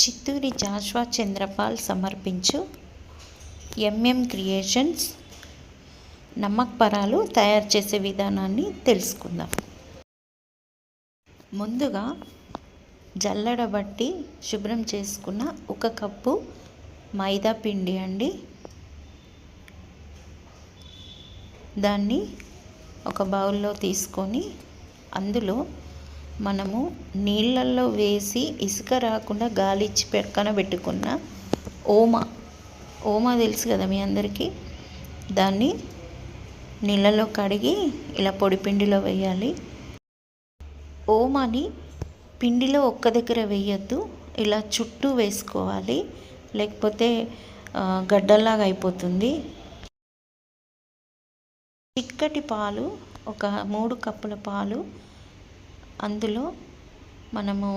Chitturi Joshua Chanderpaul సమర్పించు MM creations నమ్మకపరాలు తయారు చేసే విధానాన్ని తెలుసుకుందాం. ముందుగా జల్లడబట్టి శుభ్రం చేసుకున్న ఒక కప్పు మైదా పిండి అండి. దాన్ని ఒక బౌల్లో తీసుకొని అందులో మనము నీళ్ళల్లో వేసి ఇసుక రాకుండా గాలిచ్చి పెక్కన పెట్టుకున్న ఓమ. ఓమ తెలుసు కదా మీ అందరికీ? దాన్ని నీళ్ళలో కడిగి ఇలా పొడి పిండిలో వేయాలి. ఓమాని పిండిలో ఒక్క దగ్గర వేయద్దు. ఇలా చుట్టూ వేసుకోవాలి. లేకపోతే గడ్డల్లాగా అయిపోతుంది. చిక్కటి పాలు ఒక మూడు కప్పుల పాలు అందులో మనము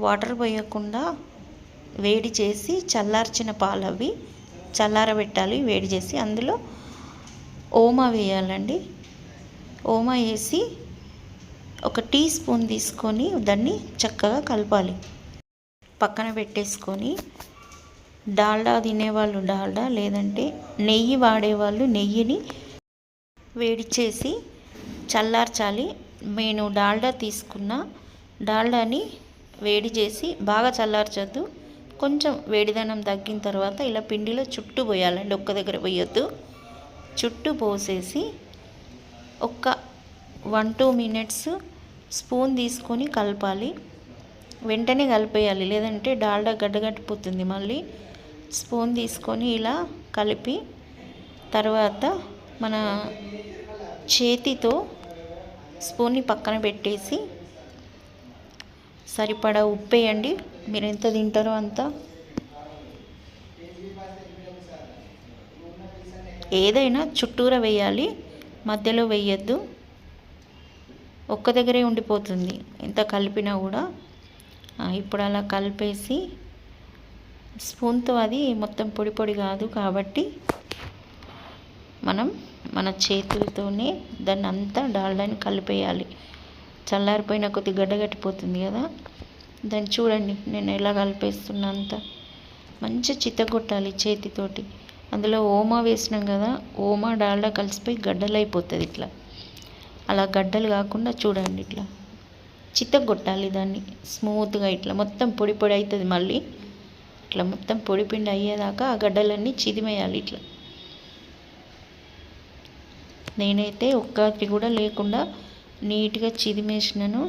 వాటర్ పోయకుండా వేడి చేసి చల్లార్చిన పాలు అవి చల్లారబెట్టాలి వేడి చేసి. అందులో ఓమా వేయాలండి. ఓమా వేసి ఒక టీ స్పూన్ తీసుకొని దాన్ని చక్కగా కలపాలి. పక్కన పెట్టేసుకొని డాల్డా తినేవాళ్ళు డాల్డా లేదంటే నెయ్యి వాడేవాళ్ళు నెయ్యిని వేడి చేసి చల్లార్చాలి. నేను డాల్డా తీసుకున్న డాల్డాని వేడి చేసి బాగా చల్లార్చొద్దు. కొంచెం వేడిదనం తగ్గిన తర్వాత ఇలా పిండిలో చుట్టూ పోయాలండి ఒక్క దగ్గర పోయొద్దు. చుట్టూ పోసేసి ఒక్క వన్ టూ మినిట్స్ స్పూన్ తీసుకొని కలపాలి. వెంటనే కలిపేయాలి లేదంటే డాల్డా గడ్డగట్టిపోతుంది. మళ్ళీ స్పూన్ తీసుకొని ఇలా కలిపి తర్వాత మన చేతితో స్పూన్ని పక్కన పెట్టేసి సరిపడా ఉప్పు వేయండి. మీరు ఎంత తింటారో అంత. ఏదైనా చుట్టూరా వేయాలి మధ్యలో వేయద్దు. ఒక్క దగ్గరే ఉండిపోతుంది. ఎంత కలిపినా కూడా. ఇప్పుడు అలా కలిపేసి స్పూన్తో అది మొత్తం పొడి పొడి కాదు కాబట్టి మనం మన చేతులతోనే దాన్ని అంతా డాల్డాని కలిపేయాలి. చల్లారిపోయిన కొద్ది గడ్డగట్టిపోతుంది కదా? దాన్ని చూడండి నేను ఎలా కలిపేస్తున్నా అంత. మంచి చిత్తగొట్టాలి చేతితోటి. అందులో ఓమా వేసినాం కదా ఓమా డాల్డా కలిసిపోయి గడ్డలు అయిపోతుంది ఇట్లా. అలా గడ్డలు కాకుండా చూడండి ఇట్లా. చిత్తగొట్టాలి దాన్ని స్మూత్గా ఇట్లా. మొత్తం పొడి పొడి అవుతుంది మళ్ళీ. ఇట్లా మొత్తం పొడి పిండి అయ్యేదాకా ఆ గడ్డలన్నీ చిదిమేయాలి ఇట్లా. నేనైతే ఒక్కటి కూడా లేకుండా నీట్గా చిదిమేసినాను.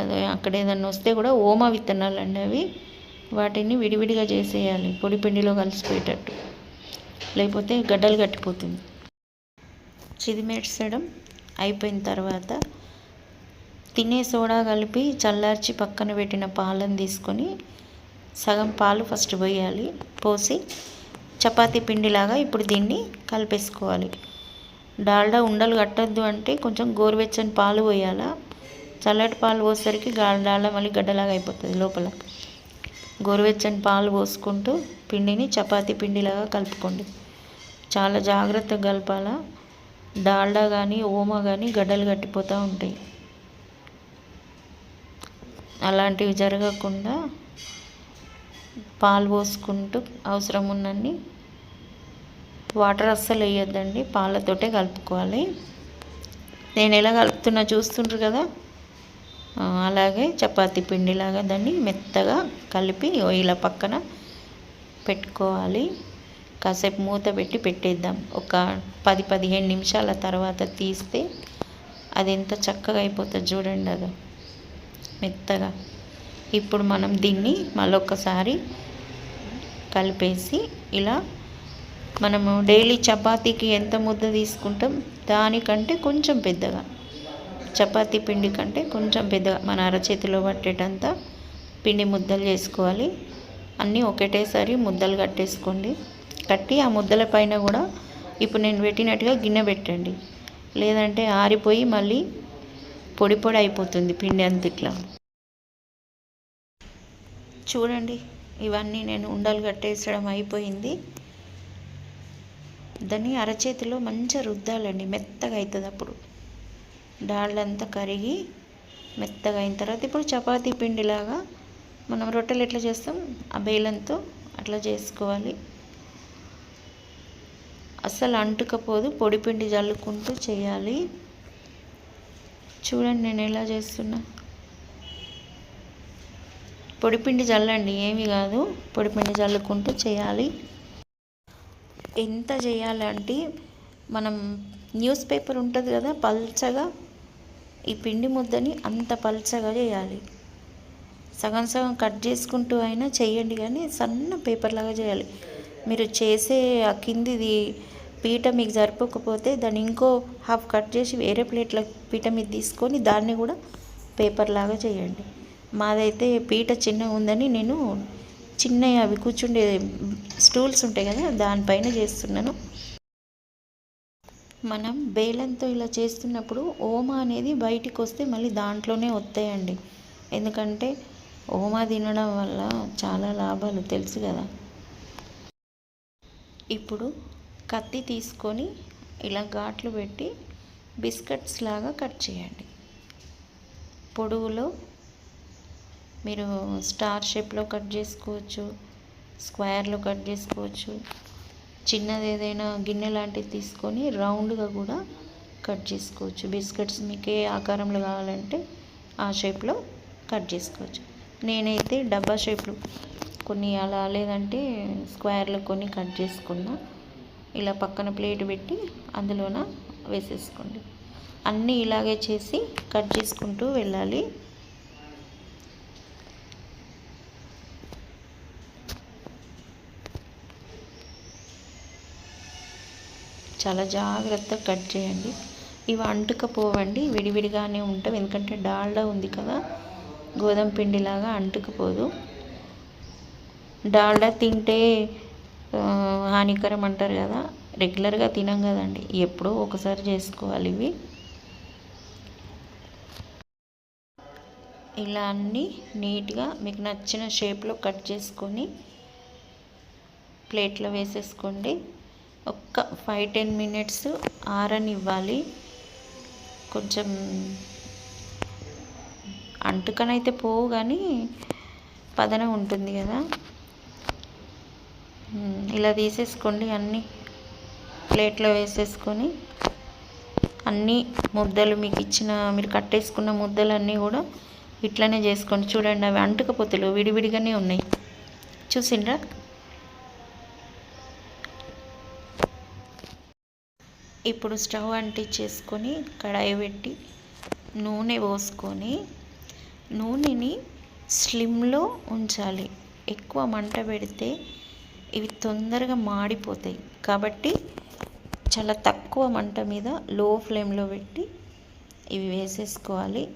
అదే అక్కడ ఏదన్నా వస్తే కూడా ఓమా విత్తనాలు అండి అవి. వాటిని విడివిడిగా చేసేయాలి పొడి పిండిలో కలిసిపోయేటట్టు. లేకపోతే గడ్డలు కట్టిపోతుంది చిదిమేసడం అయిపోయిన తర్వాత తినే సోడా కలిపి చల్లార్చి పక్కన పెట్టిన పాలను తీసుకొని సగం పాలు ఫస్ట్ పోయాలి. పోసి చపాతీ పిండిలాగా ఇప్పుడు దీన్ని కలిపేసుకోవాలి. డాల్డా ఉండలు కట్టద్దు అంటే కొంచెం గోరువెచ్చని పాలు పోయాలా? చల్లటి పాలు పోసేసరికి డాల్డా మళ్ళీ గడ్డలాగా అయిపోతుంది లోపల. గోరువెచ్చని పాలు పోసుకుంటూ పిండిని చపాతీ పిండిలాగా కలుపుకోండి. చాలా జాగ్రత్తగా కలపాలా? డాల్డా కానీ ఓమా కానీ గడ్డలు కట్టిపోతూ ఉంటాయి. అలాంటివి జరగకుండా పాలు పోసుకుంటూ అవసరం ఉన్నన్ని వాటర్ అస్సలు వేయొద్దండి పాలతోటే కలుపుకోవాలి. నేను ఎలా కలుపుతున్నా చూస్తుండ్రు కదా? అలాగే చపాతీ పిండిలాగా దాన్ని మెత్తగా కలిపి ఇలా పక్కన పెట్టుకోవాలి. కాసేపు మూత పెట్టి పెట్టేద్దాం. ఒక పది పదిహేను నిమిషాల తర్వాత తీస్తే అది ఎంత చక్కగా అయిపోతుంది చూడండి అది. మెత్తగా. ఇప్పుడు మనం దీన్ని మళ్ళొకసారి కలిపేసి ఇలా మనము డైలీ చపాతీకి ఎంత ముద్ద తీసుకుంటాం? దానికంటే కొంచెం పెద్దగా. చపాతీ పిండి కంటే కొంచెం పెద్దగా. మన అరచేతిలో పట్టేటంత పిండి ముద్దలు చేసుకోవాలి. అన్నీ ఒకటేసారి ముద్దలు కట్టేసుకోండి. కట్టి ఆ ముద్దల పైన కూడా ఇప్పుడు నేను పెట్టినట్టుగా గిన్నె పెట్టండి. లేదంటే ఆరిపోయి మళ్ళీ పొడి పొడి అయిపోతుంది పిండి అంత ఇట్లా చూడండి ఇవన్నీ నేను ఉండలు కట్టేసడం అయిపోయింది. దాన్ని అరచేతిలో మంచిగా రుద్దాలండి మెత్తగా అవుతుంది అప్పుడు. డాళ్ళంతా కరిగి మెత్తగా అయిన తర్వాత ఇప్పుడు చపాతీ పిండిలాగా మనం రొట్టెలు ఎట్లా చేస్తాం? ఆ బేలంతో అట్లా చేసుకోవాలి. అస్సలు అంటుకపోదు పొడిపిండి చల్లుకుంటూ చేయాలి. చూడండి నేను ఎలా చేస్తున్నా. పొడిపిండి చల్లండి ఏమి కాదు. పొడిపిండి చల్లుకుంటూ చేయాలి. ఎంత చేయాలంటే మనం న్యూస్ పేపర్ ఉంటుంది కదా పల్చగా ఈ పిండి ముద్దని అంత పల్చగా చేయాలి. సగం సగం కట్ చేసుకుంటూ అయినా చేయండి కానీ సన్న పేపర్ లాగా చేయాలి. మీరు చేసే ఆ కిందిది పీట మీకు సరిపోకపోతే దాన్ని ఇంకో హాఫ్ కట్ చేసి వేరే ప్లేట్లో పీట మీద తీసుకొని దాన్ని కూడా పేపర్ లాగా చేయండి. మాదైతే పీట చిన్నగా ఉందని నేను చిన్న అవి కూర్చుండే స్టూల్స్ ఉంటాయి కదా దానిపైన చేస్తున్నాను. మనం బేలంతో ఇలా చేస్తున్నప్పుడు ఓమా అనేది బయటికి వస్తే మళ్ళీ దాంట్లోనే వస్తాయండి. ఎందుకంటే ఓమా తినడం వల్ల చాలా లాభాలు తెలుసు కదా. ఇప్పుడు కత్తి తీసుకొని ఇలా ఘాట్లు పెట్టి బిస్కెట్స్ లాగా కట్ చేయండి. పొడవులో మీరు స్టార్ షేప్లో కట్ చేసుకోవచ్చు స్క్వేర్లో కట్ చేసుకోవచ్చు చిన్నది ఏదైనా గిన్నె లాంటిది తీసుకొని రౌండ్గా కూడా కట్ చేసుకోవచ్చు. బిస్కెట్స్ మీకు ఏ ఆకారంలో కావాలంటే ఆ షేప్లో కట్ చేసుకోవచ్చు. నేనైతే డబ్బా షేప్లో కొన్ని అలా లేదంటే స్క్వేర్లో కొన్ని కట్ చేసుకున్నా. ఇలా పక్కన ప్లేట్ పెట్టి అందులోన వేసేసుకోండి. అన్నీ ఇలాగే చేసి కట్ చేసుకుంటూ వెళ్ళాలి. చాలా జాగ్రత్తగా కట్ చేయండి. ఇవి అంటుకపోవండి. విడివిడిగానే ఉంటాం ఎందుకంటే డాల్డా ఉంది కదా. గోధుమ పిండిలాగా అంటుకుపోదు. డాల్డా తింటే హానికరం అంటారు కదా. రెగ్యులర్గా తినం కదండి. ఎప్పుడో ఒకసారి చేసుకోవాలి ఇవి. ఇలా అన్నీ నీట్గా మీకు నచ్చిన షేప్లో కట్ చేసుకొని ప్లేట్లో వేసేసుకోండి. ఒక్క ఫైవ్ టెన్ మినిట్స్ ఆరనివ్వాలి. కొంచెం అంటుకనైతే పోవు కానీ పదన ఉంటుంది కదా. ఇలా తీసేసుకోండి అన్నీ. ప్లేట్లో వేసేసుకొని అన్నీ ముద్దలు మీకు ఇచ్చిన మీరు కట్టేసుకున్న ముద్దలన్నీ కూడా ఇట్లనే చేసుకోండి. చూడండి అవి అంటుకపోతలు విడివిడిగానే ఉన్నాయి. చూసిండ్రా? ఇప్పుడు స్టవ్ అంటించేసుకొని కడాయి పెట్టి నూనె పోసుకొని నూనెని స్లిమ్లో ఉంచాలి. ఎక్కువ మంట పెడితే ఇవి తొందరగా మాడిపోతాయి. కాబట్టి చాలా తక్కువ మంట మీద లో ఫ్లేమ్లో పెట్టి ఇవి వేసేసుకోవాలి.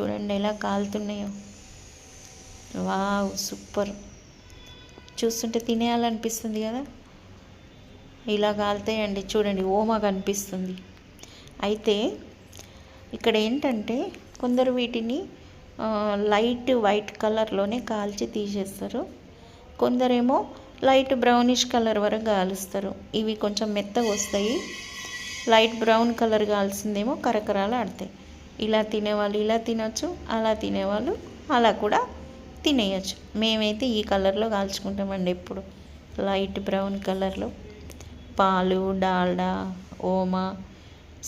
చూడండి ఎలా కాలుతున్నాయో. Wow super. చూస్తుంటే తినేయాలనిపిస్తుంది కదా? ఇలా కాలుతాయండి. చూడండి ఓమా కనిపిస్తుంది. అయితే ఇక్కడ ఏంటంటే కొందరు వీటిని లైట్ వైట్ కలర్లోనే కాల్చి తీసేస్తారు. కొందరేమో లైట్ బ్రౌనిష్ కలర్ వరకు కాలుస్తారు. ఇవి కొంచెం మెత్తగా వస్తాయి. లైట్ బ్రౌన్ కలర్ కాల్సిందేమో కరకరాలు ఆడతాయి. ఇలా తినేవాళ్ళు ఇలా తినచ్చు అలా తినేవాళ్ళు అలా కూడా తినేయచ్చు. మేమైతే ఈ కలర్లో కాల్చుకుంటామండి ఎప్పుడు. లైట్ బ్రౌన్ కలర్లో. పాలు డాల్డా ఓమా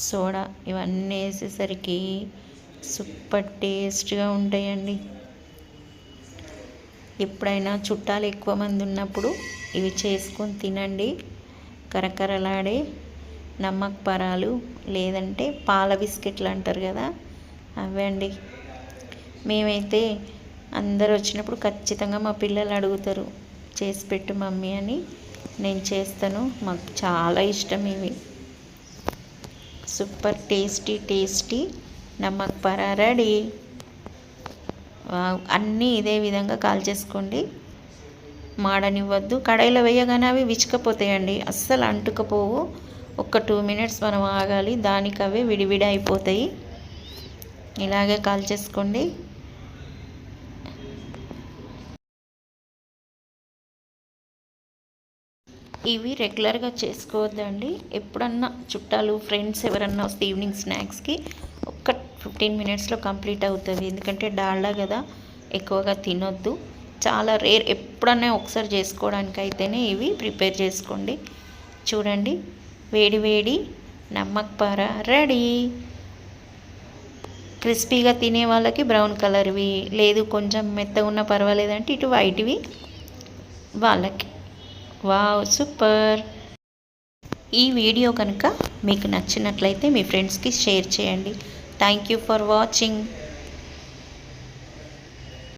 సోడా ఇవన్నీ వేసేసరికి సూపర్ టేస్ట్గా ఉంటాయండి. ఎప్పుడైనా చుట్టాలు ఎక్కువ మంది ఉన్నప్పుడు ఇవి చేసుకొని తినండి. కరకరలాడే నమ్మక పరాలు లేదంటే పాల బిస్కెట్లు అంటారు కదా అండి. మేమైతే అందరు వచ్చినప్పుడు ఖచ్చితంగా మా పిల్లలు అడుగుతారు చేసి పెట్టు మమ్మీ అని. నేను చేస్తాను. మాకు చాలా ఇష్టం ఇవి. సూపర్ టేస్టీ టేస్టీ నమ్మక్ పరా రెడీ అన్నీ ఇదే విధంగా కాల్ చేసుకోండి. మాడనివ్వద్దు. కడాయిలో వేయగానే అవి విచ్చుకపోతాయండి. అస్సలు అంటుకపోవు. ఒక టూ మినిట్స్ మనం ఆగాలి. దానికి అవే విడివిడి అయిపోతాయి. ఇలాగే కాల్ ఇవి రెగ్యులర్గా చేసుకోవద్దండి. ఎప్పుడన్నా చుట్టాలు ఫ్రెండ్స్ ఎవరన్నా వస్తే ఈవినింగ్ స్నాక్స్కి ఒక్క ఫిఫ్టీన్ మినిట్స్లో కంప్లీట్ అవుతుంది. ఎందుకంటే డాల్డా కదా ఎక్కువగా తినొద్దు. చాలా రేర్ ఎప్పుడన్నా ఒకసారి చేసుకోవడానికి అయితేనే ఇవి ప్రిపేర్ చేసుకోండి. చూడండి వేడి వేడి నమ్మక్ పార రెడీ. క్రిస్పీగా తినే వాళ్ళకి బ్రౌన్ కలర్వి లేదు కొంచెం మెత్తగా ఉన్న పర్వాలేదంటే ఇటు వైట్వి వాళ్ళకి. Wow super. ఈ వీడియో కనుక మీకు నచ్చినట్లయితే మీ ఫ్రెండ్స్కి షేర్ చేయండి. Thank you for watching.